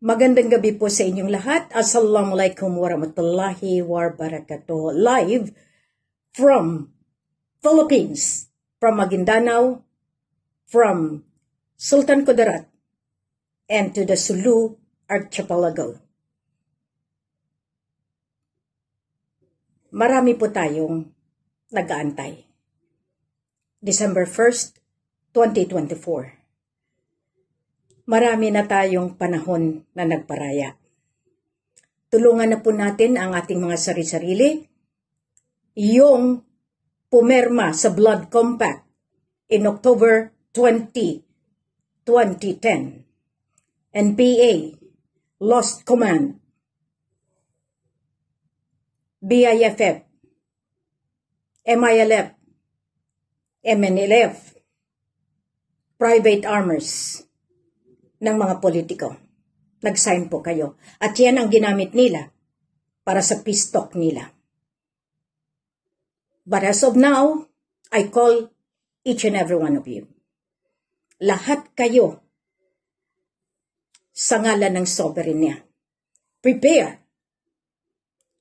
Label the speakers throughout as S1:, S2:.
S1: Magandang gabi po sa inyong lahat. Assalamualaikum warahmatullahi wabarakatuh. Live from Philippines, from Maguindanao, from Sultan Kudarat, and to the Sulu Archipelago. Marami po tayong nag-aantay. December 1st, 2024 marami na tayong panahon na nagparaya. Tulungan na po natin ang ating mga sari-sarili. Yung pumerma sa Blood Compact in October 20, 2010. NPA, Lost Command, BIFF, MILF, MNLF, Private Armors, ng mga politiko. Nag-sign po kayo. At yan ang ginamit nila para sa peace talk nila. But as of now, I call each and every one of you. Lahat kayo sa ngalan ng sovereignty. Prepare.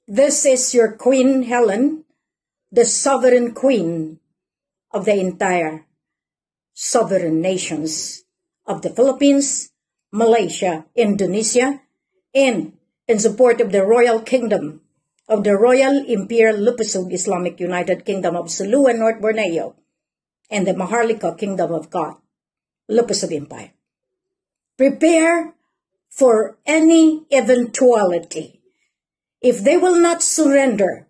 S1: This is your Queen Helen, the sovereign queen of the entire sovereign nations of the Philippines, Malaysia, Indonesia, and in support of the Royal Kingdom of the Royal Imperial Lupusug Islamic United Kingdom of Sulu and North Borneo, and the Maharlika Kingdom of God, Lupusug Empire. Prepare for any eventuality. If they will not surrender,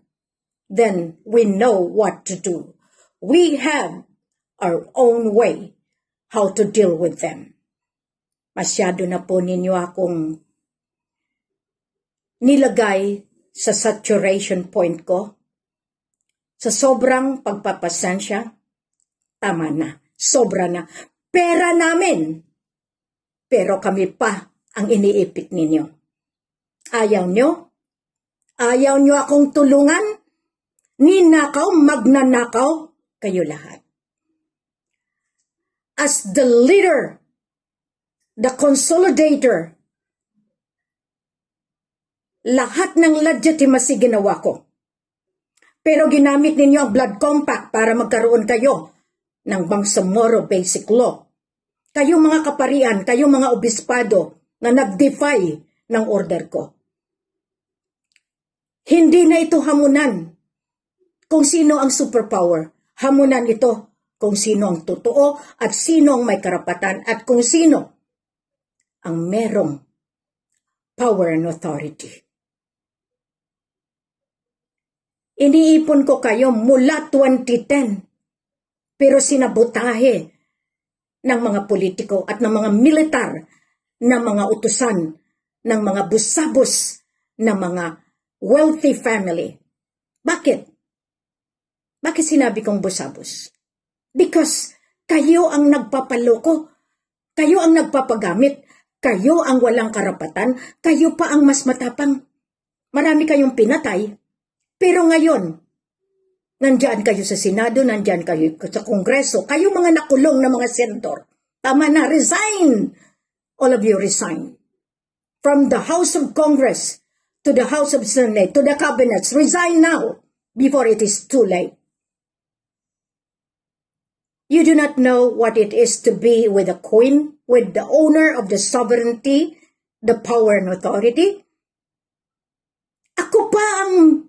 S1: then we know what to do. We have our own way how to deal with them. Masyado na po ninyo akong nilagay sa saturation point ko. Sa sobrang pagpapasensya, tama na, sobra na. Pera namin, pero kami pa ang iniipit ninyo. Ayaw nyo? Ayaw nyo akong tulungan? Ninakaw, magnanakaw, kayo lahat as the leader, the consolidator, lahat ng legitimacy ginawa ko. Pero ginamit ninyo ang blood compact para magkaroon kayo ng Bangsamoro Basic Law. Kayo mga kaparian, kayo mga obispado na nag-defy ng order ko. Hindi na ito hamunan kung sino ang superpower. Hamunan ito kung sino ang totoo at sino ang may karapatan at kung sino ang merong power and authority. Iniipon ko kayo mula 2010 pero sinabotahe ng mga politiko at ng mga militar na mga utusan ng mga busabos na mga wealthy family. Bakit? Bakit sinabi kong busabos? Because kayo ang nagpapaloko, kayo ang nagpapagamit, kayo ang walang karapatan, kayo pa ang mas matapang. Marami kayong pinatay, pero ngayon, nandyan kayo sa Senado, nandyan kayo sa Kongreso, kayo mga nakulong na mga senador. Tama na, resign! All of you resign. From the House of Congress to the House of Senate to the cabinets, resign now before it is too late. You do not know what it is to be with a queen, with the owner of the sovereignty, the power and authority. Ako pa ang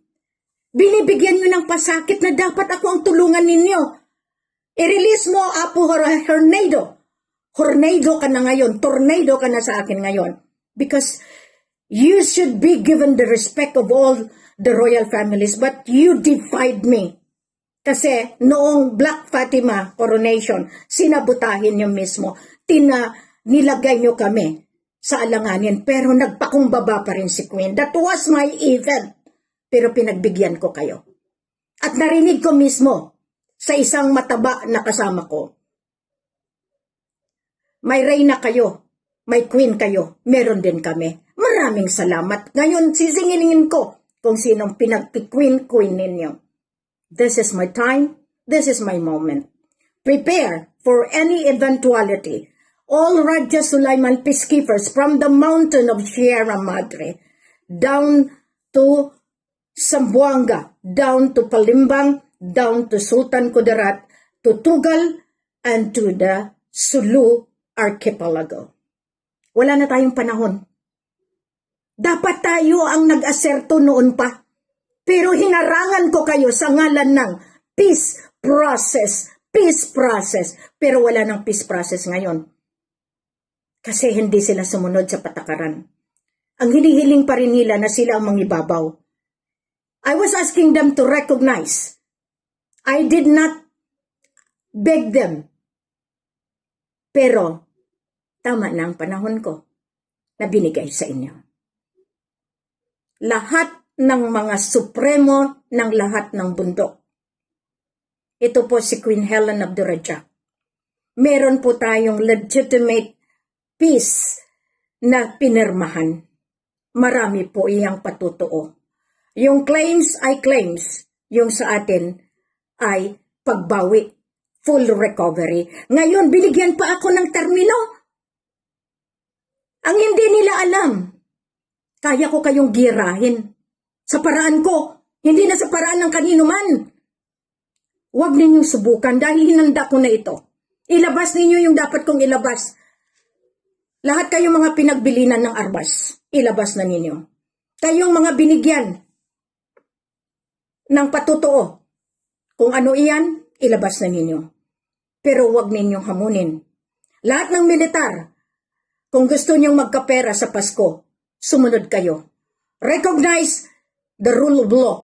S1: binibigyan nyo ng pasakit na dapat ako ang tulungan ninyo. I-release mo, Apo Hornado. Hornado ka na ngayon. Tornado ka na sa akin ngayon. Because you should be given the respect of all the royal families, but you defied me. Kasi noong Black Fatima coronation, sinabutahin niyo mismo. Tina, nilagay niyo kami sa alanganin pero nagpakumbaba pa rin si Queen. That was my event. Pero pinagbigyan ko kayo. At narinig ko mismo sa isang mataba na kasama ko. May reyna kayo, may queen kayo, meron din kami. Maraming salamat. Ngayon, sisingilingin ko kung sinong pinagpi-queen-queen ninyo. This is my time. This is my moment. Prepare for any eventuality. all Raja Sulaiman peacekeepers from the mountain of Sierra Madre down to Sambuanga, down to Palimbang, down to Sultan Kudarat, to Tugal, and to the Sulu Archipelago. Wala na tayong panahon. Dapat tayo ang nag-aserto noon pa. Pero hinarangan ko kayo sa ngalan ng peace process, peace process. Pero wala ng peace process ngayon. Kasi hindi sila sumunod sa patakaran. Ang hinihiling pa rin nila na sila ang mangibabaw. I was asking them to recognize. I did not beg them. Pero, tama na ang panahon ko na binigay sa inyo. Lahat ng mga supremo ng lahat ng bundok. Ito po si Queen Helen of the Rajah. Meron po tayong legitimate peace na pinirmahan. Marami po iyang patutuo. Yung claims ay claims. Yung sa atin ay pagbawi. Full recovery. Ngayon, binigyan pa ako ng termino. Ang hindi nila alam. Kaya ko kayong girahin. Sa paraan ko. Hindi na sa paraan ng kanino man. Huwag ninyong subukan dahil hinanda ko na ito. Ilabas ninyo yung dapat kong ilabas. Lahat kayong mga pinagbilinan ng arbas, ilabas na ninyo. Kayong mga binigyan ng patutuo. Kung ano iyan, ilabas na ninyo. Pero huwag ninyong hamunin. Lahat ng militar, kung gusto niyong magkapera sa Pasko, sumunod kayo. Recognize the rule of law.